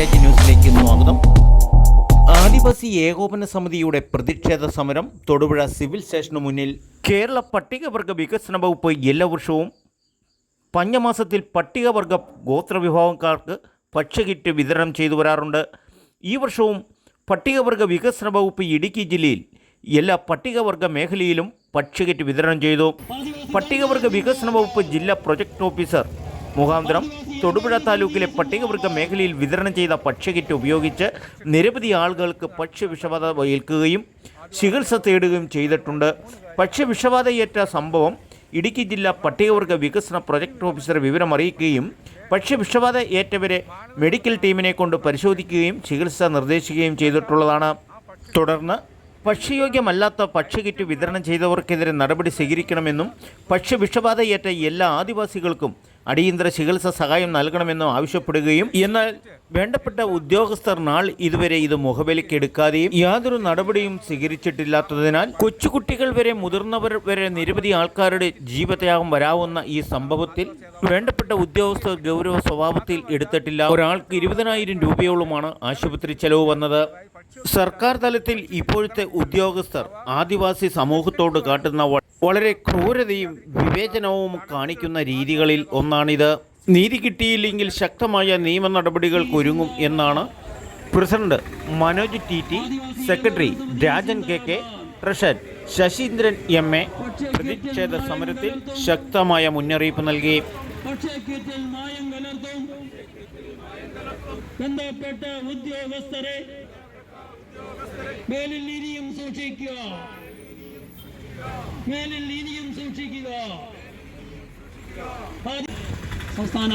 ഏഷ്യാജി ന്യൂസിലേക്ക് സ്വാഗതം. ആദിവാസി ഏകോപന സമിതിയുടെ പ്രതിഷേധ സമരം തൊടുപുഴ സിവിൽ സ്റ്റേഷന് മുന്നിൽ കേരള പട്ടികവർഗ വികസന വകുപ്പ് എല്ലാ വർഷവും പഞ്ഞമാസത്തിൽ പട്ടികവർഗ ഗോത്രവിഭാഗക്കാർക്ക് ഭക്ഷ്യകിറ്റ് വിതരണം ചെയ്തു വരാറുണ്ട്. ഈ വർഷവും പട്ടികവർഗ വികസന വകുപ്പ് ഇടുക്കി ജില്ലയിൽ എല്ലാ പട്ടികവർഗ മേഖലയിലും ഭക്ഷ്യകിറ്റ് വിതരണം ചെയ്തു. പട്ടികവർഗ വികസന വകുപ്പ് ജില്ലാ പ്രൊജക്ട് ഓഫീസർ മുഖാന്തരം തൊടുപുഴ താലൂക്കിലെ പട്ടികവർഗ മേഖലയിൽ വിതരണം ചെയ്ത ഭക്ഷ്യകിറ്റ് ഉപയോഗിച്ച് നിരവധി ആളുകൾക്ക് ഭക്ഷ്യവിഷബാധ ഏൽക്കുകയും ചികിത്സ തേടുകയും ചെയ്തിട്ടുണ്ട്. ഭക്ഷ്യവിഷബാധയേറ്റ സംഭവം ഇടുക്കി ജില്ലാ പട്ടികവർഗ വികസന പ്രൊജക്ട് ഓഫീസർ വിവരം അറിയിക്കുകയും ഭക്ഷ്യവിഷബാധ ഏറ്റവരെ മെഡിക്കൽ ടീമിനെ കൊണ്ട് പരിശോധിക്കുകയും ചികിത്സ നിർദ്ദേശിക്കുകയും ചെയ്തിട്ടുള്ളതാണ്. തുടർന്ന് ഭക്ഷ്യയോഗ്യമല്ലാത്ത ഭക്ഷ്യകിറ്റ് വിതരണം ചെയ്തവർക്കെതിരെ നടപടി സ്വീകരിക്കണമെന്നും ഭക്ഷ്യവിഷബാധയേറ്റ എല്ലാ ആദിവാസികൾക്കും അടിയന്തര ചികിത്സ സഹായം നൽകണമെന്നും ആവശ്യപ്പെടുകയും എന്നാൽ വേണ്ടപ്പെട്ട ഉദ്യോഗസ്ഥർ നാൾ ഇതുവരെ ഇത് മുഖവിലക്കെടുക്കാതെയും യാതൊരു നടപടിയും സ്വീകരിച്ചിട്ടില്ലാത്തതിനാൽ കൊച്ചുകുട്ടികൾ വരെ മുതിർന്നവർ വരെ നിരവധി ആൾക്കാരുടെ ജീവത്യാഗം വരാവുന്ന ഈ സംഭവത്തിൽ വേണ്ടപ്പെട്ട ഉദ്യോഗസ്ഥർ ഗൗരവ സ്വഭാവത്തിൽ എടുത്തിട്ടില്ല. ഒരാൾക്ക് ഇരുപതിനായിരം രൂപയോളമാണ് ആശുപത്രി ചെലവ് വന്നത്. സർക്കാർ തലത്തിൽ ഇപ്പോഴത്തെ ഉദ്യോഗസ്ഥർ ആദിവാസി സമൂഹത്തോട് കാട്ടുന്ന വളരെ ക്രൂരതയും വിവേചനവും കാണിക്കുന്ന രീതികളിൽ ഒന്നാണിത്. നീതി കിട്ടിയില്ലെങ്കിൽ ശക്തമായ നിയമ നടപടികൾക്ക് ഒരുങ്ങും എന്നാണ് president Manoj T T secretary Rajan K K treasurer Sasheendran M A. പ്രതിഷേധ സമരത്തിൽ ശക്തമായ മുന്നറിയിപ്പ് നൽകി. ഉദ്യോഗസ്ഥരെ മേലിൽ ഇനിയും സൂക്ഷിക്കുക. മേലിൽ ഇനിയും സൂക്ഷിക്കുക. സംസ്ഥാന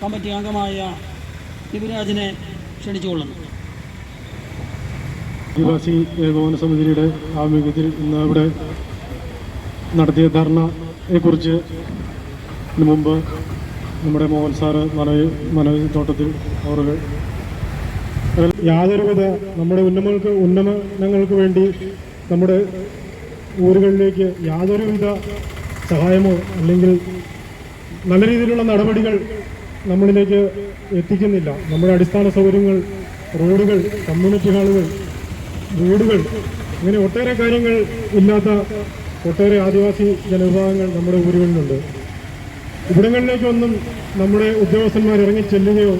കമ്മിറ്റി അംഗമായ ശിവരാജിനെ ക്ഷണിച്ചുകൊള്ളുന്നു. ആദിവാസി ഏകോപന സമിതിയുടെ ആഭിമുഖ്യത്തിൽ ഇന്ന് ഇവിടെ നടത്തിയ ധർണയെക്കുറിച്ച് ഇതിനു മുമ്പ് നമ്മുടെ മോഹൻ സാറ് മനോജ് മനോജ് തോട്ടത്തിൽ അവർ യാതൊരുവിധ നമ്മുടെ ഉന്നമങ്ങൾക്ക് ഉന്നമനങ്ങൾക്ക് വേണ്ടി നമ്മുടെ ഊരുകളിലേക്ക് യാതൊരുവിധ സഹായമോ അല്ലെങ്കിൽ നല്ല രീതിയിലുള്ള നടപടികൾ നമ്മളിലേക്ക് എത്തിക്കുന്നില്ല. നമ്മുടെ അടിസ്ഥാന സൗകര്യങ്ങൾ റോഡുകൾ കമ്മ്യൂണിറ്റി ഹാളുകൾ വീടുകൾ ഇങ്ങനെ ഒട്ടേറെ കാര്യങ്ങൾ ഇല്ലാത്ത ഒട്ടേറെ ആദിവാസി ജനവിഭാഗങ്ങൾ നമ്മുടെ ഊരുകളിലുണ്ട്. ഇവിടങ്ങളിലേക്കൊന്നും നമ്മുടെ ഉദ്യോഗസ്ഥന്മാർ ഇറങ്ങി ചെല്ലുകയോ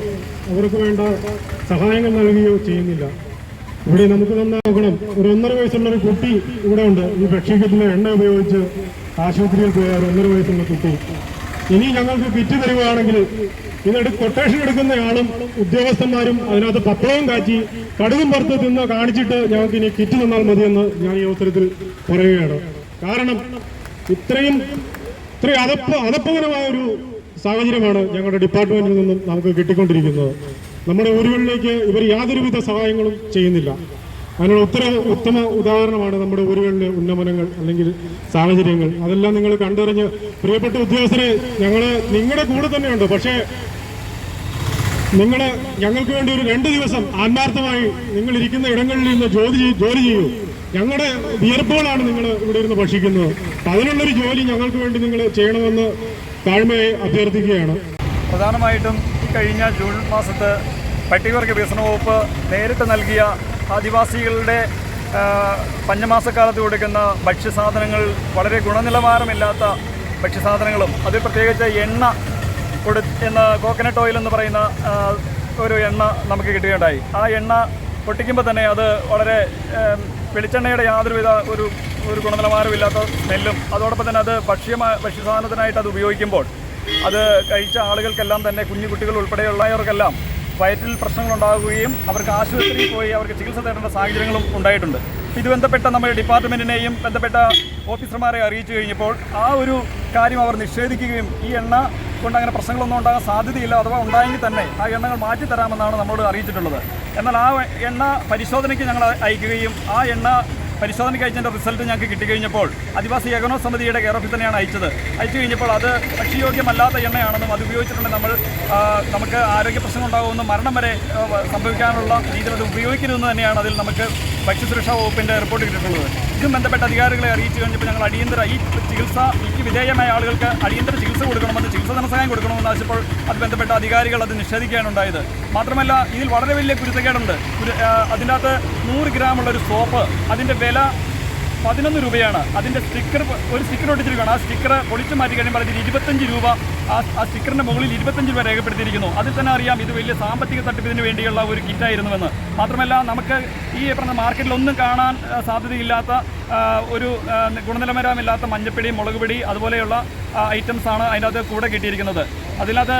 അവർക്ക് വേണ്ട സഹായങ്ങൾ നൽകുകയോ ചെയ്യുന്നില്ല. ഇവിടെ നമുക്ക് നന്നാവണം ഒരു ഒന്നര വയസ്സുള്ള ഒരു കുട്ടി ഇവിടെ ഉണ്ട്. ഈ ഭക്ഷ്യക്കിറ്റിലെ എണ്ണ ഉപയോഗിച്ച് ആശുപത്രിയിൽ പോയ ഒരു ഒന്നര വയസ്സുള്ള കുട്ടി. ഇനി ഞങ്ങൾക്ക് കിറ്റ് തരികയാണെങ്കിൽ ഇതെടു കൊട്ടേഷൻ എടുക്കുന്ന ആളും ഉദ്യോഗസ്ഥന്മാരും അതിനകത്ത് പപ്പളവും കാച്ചി കടുകും പുറത്ത് തിന്ന് കാണിച്ചിട്ട് ഞങ്ങൾക്ക് ഇനി കിറ്റ് തന്നാൽ മതിയെന്ന് ഞാൻ ഈ അവസരത്തിൽ പറയുകയാണ്. കാരണം ഇത്രയും ഇത്രയും അതപ്പ അതപ്പകരമായ ഒരു സാഹചര്യമാണ് ഞങ്ങളുടെ ഡിപ്പാർട്ട്മെന്റിൽ നിന്നും നമുക്ക് കിട്ടിക്കൊണ്ടിരിക്കുന്നത്. നമ്മുടെ ഊരുകളിലേക്ക് ഇവർ യാതൊരുവിധ സഹായങ്ങളും ചെയ്യുന്നില്ല. അതിനുള്ള ഉത്തര ഉത്തമ ഉദാഹരണമാണ് നമ്മുടെ ഊരുകളിലെ ഉന്നമനങ്ങൾ അല്ലെങ്കിൽ സാഹചര്യങ്ങൾ. അതെല്ലാം നിങ്ങൾ കണ്ടറിഞ്ഞ് പ്രിയപ്പെട്ട ഉദ്യോഗസ്ഥരെ ഞങ്ങൾ നിങ്ങളുടെ കൂടെ തന്നെയുണ്ട്. പക്ഷേ നിങ്ങൾ ഞങ്ങൾക്ക് വേണ്ടി ഒരു രണ്ട് ദിവസം ആത്മാർത്ഥമായി നിങ്ങൾ ഇരിക്കുന്ന ഇടങ്ങളിൽ നിന്ന് ജോലി ജോലി ചെയ്യൂ. ഞങ്ങളുടെ വിയർപ്പുകളാണ് നിങ്ങൾ ഇവിടെ ഇരുന്ന് ഭക്ഷിക്കുന്നത്. അതിനുള്ളൊരു ജോലി ഞങ്ങൾക്ക് വേണ്ടി നിങ്ങൾ ചെയ്യണമെന്ന് താഴ്മയെ അഭ്യർത്ഥിക്കുകയാണ്. പ്രധാനമായിട്ടും ഈ കഴിഞ്ഞ ജൂൺ മാസത്ത് പട്ടികവർഗ വികസന വകുപ്പ് നേരിട്ട് നൽകിയ ആദിവാസികളുടെ പഞ്ചമാസക്കാലത്ത് കൊടുക്കുന്ന ഭക്ഷ്യസാധനങ്ങൾ വളരെ ഗുണനിലവാരമില്ലാത്ത ഭക്ഷ്യസാധനങ്ങളും അതിൽ പ്രത്യേകിച്ച് എണ്ണ കൊടു എന്ന കോക്കനട്ട് ഓയിൽ എന്ന് പറയുന്ന ഒരു എണ്ണ നമുക്ക് കിട്ടുകയുണ്ടായി. ആ എണ്ണ പൊട്ടിക്കുമ്പോൾ തന്നെ അത് വളരെ വെളിച്ചെണ്ണയുടെ യാതൊരുവിധ ഒരു ഒരു ഗുണനിലവാരമില്ലാത്ത സ്മെല്ലും അതോടൊപ്പം തന്നെ അത് ഭക്ഷ്യമായ ഭക്ഷ്യസാധനത്തിനായിട്ട് അത് ഉപയോഗിക്കുമ്പോൾ അത് കഴിച്ച ആളുകൾക്കെല്ലാം തന്നെ കുഞ്ഞു കുട്ടികൾ ഉൾപ്പെടെയുള്ളവർക്കെല്ലാം വയറ്റിൽ പ്രശ്നങ്ങളുണ്ടാകുകയും അവർക്ക് ആശുപത്രിയിൽ പോയി അവർക്ക് ചികിത്സ തേടേണ്ട സാഹചര്യങ്ങളും ഉണ്ടായിട്ടുണ്ട്. ഇത് ബന്ധപ്പെട്ട നമ്മുടെ ഡിപ്പാർട്ട്മെന്റിനെയും ബന്ധപ്പെട്ട ഓഫീസർമാരെ അറിയിച്ചു കഴിഞ്ഞപ്പോൾ ആ ഒരു കാര്യം അവർ നിഷേധിക്കുകയും ഈ എണ്ണ കൊണ്ട് അങ്ങനെ പ്രശ്നങ്ങളൊന്നും ഉണ്ടാകാൻ സാധ്യതയില്ല അഥവാ ഉണ്ടായെങ്കിൽ തന്നെ ആ എണ്ണകൾ മാറ്റി തരാമെന്നാണ് നമ്മളോട് അറിയിച്ചിട്ടുള്ളത്. എന്നാൽ ആ എണ്ണ പരിശോധനയ്ക്ക് ഞങ്ങൾ അയക്കുകയും ആ എണ്ണ പരിശോധനയ്ക്ക് അയച്ചതിന്റെ റിസൾട്ട് ഞങ്ങൾക്ക് കിട്ടിക്കഴിഞ്ഞപ്പോൾ ആദിവാസി ഏകനോ സമിതിയുടെ കെയർ ഓഫിൽ തന്നെയാണ് അയച്ചത്. അയച്ചു കഴിഞ്ഞപ്പോൾ അത് ഭക്ഷ്യയോഗ്യമല്ലാത്ത എണ്ണയാണെന്നും അത് ഉപയോഗിച്ചിട്ടുണ്ടെങ്കിൽ നമ്മൾ നമുക്ക് ആരോഗ്യ പ്രശ്നം ഉണ്ടാകുമെന്നും മരണം വരെ സംഭവിക്കാനുള്ള രീതിയിൽ അത് ഉപയോഗിക്കരുതെന്ന് തന്നെയാണ് അതിൽ നമുക്ക് ഭക്ഷ്യസുരക്ഷാ വകുപ്പിന്റെ റിപ്പോർട്ട് കിട്ടിയിട്ടുള്ളത്. ഇതും ബന്ധപ്പെട്ട അധികാരികളെ അറിയിച്ചു കഴിഞ്ഞപ്പോൾ ഞങ്ങൾ അടിയന്തര ഈ ചികിത്സ ഈ വിധേയമായ ആളുകൾക്ക് അടിയന്തര ചികിത്സ കൊടുക്കണമെന്ന് ചികിത്സ ധനസഹായം കൊടുക്കണമെന്ന് ആവശ്യപ്പോൾ അത് ബന്ധപ്പെട്ട അധികാരികൾ അത് നിഷേധിക്കുകയാണ് ഉണ്ടായത് മാത്രമല്ല ഇതിൽ വളരെ വലിയ കുരുത്തക്കേടുണ്ട്. അതിന്റെ അകത്ത് നൂറ് ഗ്രാമുള്ള ഒരു സോപ്പ് അതിന്റെ വില പതിനൊന്ന് രൂപയാണ്. അതിന്റെ സ്റ്റിക്കർ ഒരു സ്റ്റിക്കർ ഒട്ടിച്ചിരിക്കുകയാണ്. ആ സ്റ്റിക്കർ പൊളിച്ചു മാറ്റി കഴിയുമ്പോൾ അതിൽ ഇരുപത്തഞ്ച് രൂപ. ആ ആ സ്റ്റിക്കറിന്റെ മുകളിൽ ഇരുപത്തഞ്ച് രൂപ രേഖപ്പെടുത്തിയിരിക്കുന്നു. അതിൽ തന്നെ അറിയാം ഇത് വലിയ സാമ്പത്തിക തട്ടിപ്പിന് വേണ്ടിയുള്ള ഒരു കിറ്റായിരുന്നുവെന്ന്. മാത്രമല്ല നമുക്ക് ഈ പറഞ്ഞ മാർക്കറ്റിൽ ഒന്നും കാണാൻ സാധ്യതയില്ലാത്ത ഒരു ഗുണനിലവാരമില്ലാത്ത മഞ്ഞപ്പൊടി മുളക് അതുപോലെയുള്ള ഐറ്റംസാണ് അതിനകത്ത് കൂടെ കിട്ടിയിരിക്കുന്നത്. അതിനകത്ത്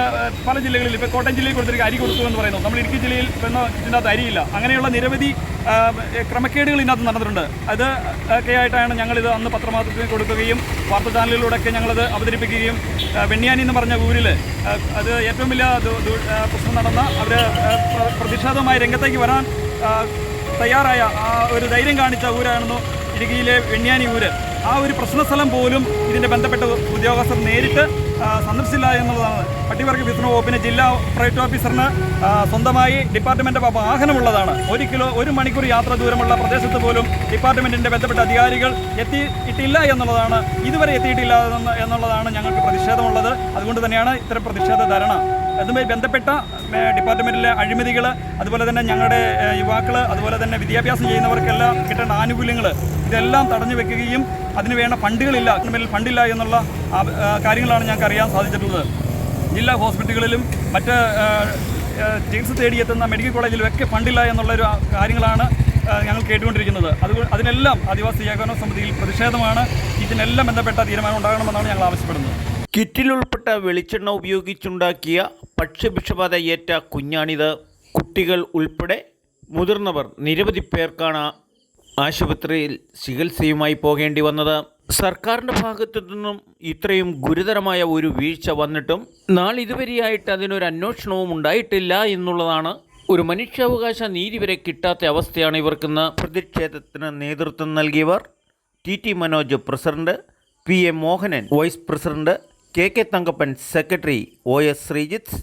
പല ജില്ലകളിൽ ഇപ്പോൾ കോട്ടയം ജില്ലയിൽ കൊടുത്തിരിക്കുക അരി കൊടുത്തു എന്ന് പറയുന്നു. നമ്മൾ ഇടുക്കി ജില്ലയിൽ വന്ന ഇതിനകത്ത് അരിയില്ല. അങ്ങനെയുള്ള നിരവധി ക്രമക്കേടുകൾ ഇതിനകത്ത് നടന്നിട്ടുണ്ട്. അത് ഒക്കെ ആയിട്ടാണ് ഞങ്ങളിത് അന്ന് പത്രമാധ്യമത്തിന് കൊടുക്കുകയും വാർത്താ ചാനലുകളിലൂടെയൊക്കെ ഞങ്ങളത് അവതരിപ്പിക്കുകയും വെണ്ണിയാനി എന്ന് പറഞ്ഞ ഊരിൽ അത് ഏറ്റവും വലിയ പ്രശ്നം നടന്ന അവർ പ്രതിഷേധമായ രംഗത്തേക്ക് വരാൻ തയ്യാറായ ഒരു ധൈര്യം കാണിച്ച ഊരായിരുന്നു ഇടുക്കിയിലെ വെണ്ണിയാനി ഊര്. ആ ഒരു പ്രശ്നസ്ഥലം പോലും ഇതിന്റെ ബന്ധപ്പെട്ട ഉദ്യോഗസ്ഥർ നേരിട്ട് സന്ദർശിച്ചില്ല എന്നുള്ളതാണ്. പട്ടിവർഗ വികസന വകുപ്പിന് ജില്ലാ പ്രൈവറ്റ് ഓഫീസറിന് സ്വന്തമായി ഡിപ്പാർട്ട്മെന്റ് വാഹനമുള്ളതാണ്. ഒരു കിലോ ഒരു മണിക്കൂർ യാത്ര ദൂരമുള്ള പ്രദേശത്ത് പോലും ഡിപ്പാർട്ട്മെന്റിന്റെ ബന്ധപ്പെട്ട അധികാരികൾ എത്തിയിട്ടില്ല എന്നുള്ളതാണ് ഇതുവരെ എത്തിയിട്ടില്ല എന്നുള്ളതാണ് ഞങ്ങൾക്ക് പ്രതിഷേധമുള്ളത്. അതുകൊണ്ട് തന്നെയാണ് ഇത്തരം പ്രതിഷേധ ധരണ. അതുമായി ബന്ധപ്പെട്ട ഡിപ്പാർട്ട്മെന്റിലെ അഴിമതികൾ അതുപോലെ തന്നെ ഞങ്ങളുടെ യുവാക്കൾ അതുപോലെ തന്നെ വിദ്യാഭ്യാസം ചെയ്യുന്നവർക്കെല്ലാം കിട്ടേണ്ട ആനുകൂല്യങ്ങൾ ഇതെല്ലാം തടഞ്ഞു വെക്കുകയും അതിന് വേണ്ട ഫണ്ടുകളില്ല ഗവൺമെന്റിൽ ഫണ്ടില്ല എന്നുള്ള കാര്യങ്ങളാണ് ഞങ്ങൾക്ക് അറിയാൻ സാധിച്ചിട്ടുള്ളത്. ജില്ലാ ഹോസ്പിറ്റലുകളിലും മറ്റ് ചികിത്സ തേടിയെത്തുന്ന മെഡിക്കൽ കോളേജിലും ഒക്കെ ഫണ്ടില്ല എന്നുള്ളൊരു കാര്യങ്ങളാണ് ഞങ്ങൾ കേട്ടുകൊണ്ടിരിക്കുന്നത്. അതുകൊണ്ട് അതിനെല്ലാം ആദിവാസി ഏകോപന സമിതിയിൽ പ്രതിഷേധമാണ്. ഇതിനെല്ലാം ബന്ധപ്പെട്ട തീരുമാനം ഉണ്ടാകണമെന്നാണ് ഞങ്ങൾ ആവശ്യപ്പെടുന്നത്. കിറ്റിലുൾപ്പെട്ട വെളിച്ചെണ്ണ ഉപയോഗിച്ചുണ്ടാക്കിയ ഭക്ഷ്യവിഷബാധ ഏറ്റ കുഞ്ഞാണിത്. കുട്ടികൾ ഉൾപ്പെടെ മുതിർന്നവർ നിരവധി പേർക്കാണ് ആശുപത്രിയിൽ ചികിത്സയുമായി പോകേണ്ടി വന്നത്. സർക്കാരിന്റെ ഭാഗത്തു നിന്നും ഇത്രയും ഗുരുതരമായ ഒരു വീഴ്ച വന്നിട്ടും നാളിതുവരെയായിട്ട് അതിനൊരു അന്വേഷണവും ഉണ്ടായിട്ടില്ല എന്നുള്ളതാണ് ഒരു മനുഷ്യാവകാശ നീതി വരെ കിട്ടാത്ത അവസ്ഥയാണ് ഇവർക്കെന്ന്. പ്രതിഷേധത്തിന് നേതൃത്വം നൽകിയവർ T T Manoj president P A Mohanan vice president K K Thankappan secretary O S Sreejith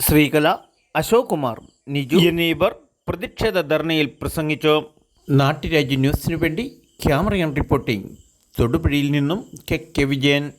Sreekala Ashok Kumar Niju എന്നിവർ പ്രതിഷേധ ധർണയിൽ പ്രസംഗിച്ചു. നാട്ടുരാജ്യ ന്യൂസിനു വേണ്ടി ക്യാമറ റിപ്പോർട്ടിംഗ്. തൊടുപുഴയിൽ നിന്നും കെ കെ വിജയൻ.